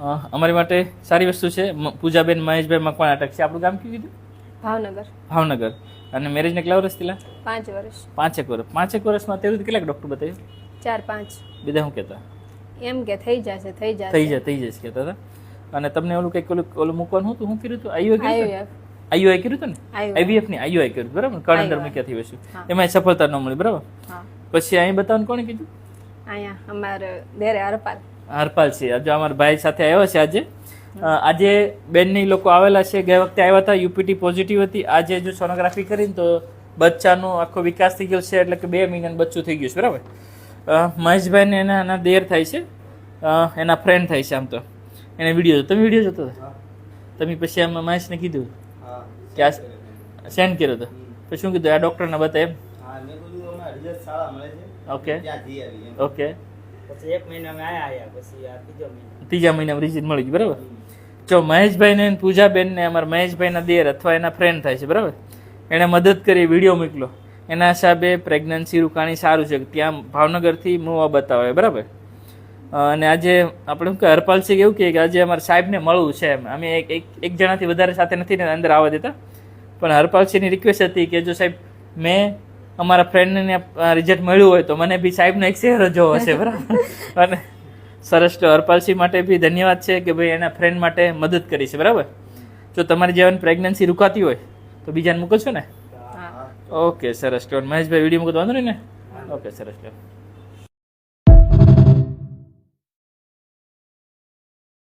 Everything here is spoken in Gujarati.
અમારી માટે સારી વસ્તુ છે. પૂજાબેન મહેશભાઈ મકવાણ અટક છે. આપણું ગામ કયું કીધું? ભાવનગર. ભાવનગર. અને મેરેજને કેટલા વર્ષ થયેલા? પાંચ વર્ષ. પાંચેક વર્ષ. પાંચેક વર્ષમાં તેવી કેટલાક ડૉક્ટર બતાવ્યું? ચાર પાંચ. બીજા શું કહેતા? એમ કે થઈ જશે થઈ જશે. થઈ જશે થઈ જશે કહેતા હતા. અને તમને ઓલું કંઈક ઓલું ઓલું મૂકવાનું હતું? શું કર્યું હતું? કર્યું આઈવીએફ કર્યું હતું ને? આઈવીએફની આઈયુઆઈ કર્યું બરાબર? કણ અંદર મૂક્યાથી વસ્તુ હા. એમાં સફળતા ન મળી બરાબર? પછી અહીં બતાવવાનું કોણે કીધું? અહીંયા અમારે દેરે હરપાલ. હરપાલ છે. આજે અમારા ભાઈ સાથે આવ્યા છે આજે. આજે બેનની લોકો આવેલા છે. ગયા વખતે આવ્યા હતા. યુપીટી પોઝિટિવ હતી. આજે જો સોનોગ્રાફી કરીને તો બચ્ચાનો આખો વિકાસ થઈ ગયો છે. એટલે કે બે મહિનાનું બચ્ચું થઈ ગયું છે. બરાબર? મહેશભાઈને એના એના દેર થાય છે. એના ફ્રેન્ડ થાય છે આમ તો. એને વીડિયો તમે વીડિયો જોતો હતો? તમે પછી આમ મહેશને કીધું? કે આ સેન્ડ કર્યો હતો. પછી શું કીધું? આ ડૉક્ટરને બતાવે એમ? ઓકે ઓકે પછી એક મહિનામાં આયા આયા પછી આ ત્રીજો મહિનો. ત્રીજા મહિનામાં રિઝિટ મળી ગયું બરાબર? જો મહેશભાઈને અને પૂજાબેનને અમારા મહેશભાઈના દેર અથવા એના ફ્રેન્ડ થાય છે બરાબર? એણે મદદ કરી વીડિયો મોકલો. એના હિસાબે પ્રેગ્નન્સી રૂકાણી સારું છે. ત્યાં ભાવનગરથી મૂવા બતાવે બરાબર? અને આજે આપણે શું કે હરપાલસિંહ એવું કહે કે આજે અમારા સાહેબને મળવું છે એમ. અમે એક એક એક જણાથી વધારે સાથે નથી ને અંદર આવવા દેતા. પણ હરપાલસિંહની રિક્વેસ્ટ હતી કે જો સાહેબ મેં અમારા ફ્રેન્ડને રિઝલ્ટ મળ્યું હોય તો મને બી સાહેબનો એક શેર જોવો હશે બરાબર? અને સરસ તો હરપાલસિંહ માટે બી ધન્યવાદ છે કે ભાઈ એના ફ્રેન્ડ માટે મદદ કરી છે બરાબર? જો તમારી જેવાની પ્રેગ્નન્સી રૂકાતી હોય તો બીજાને મૂકો છો ને ઓકે સરસ. તો મહેશભાઈ વીડિયો મૂકો તો વાંધો નહીં ને? ઓકે સરસ. તો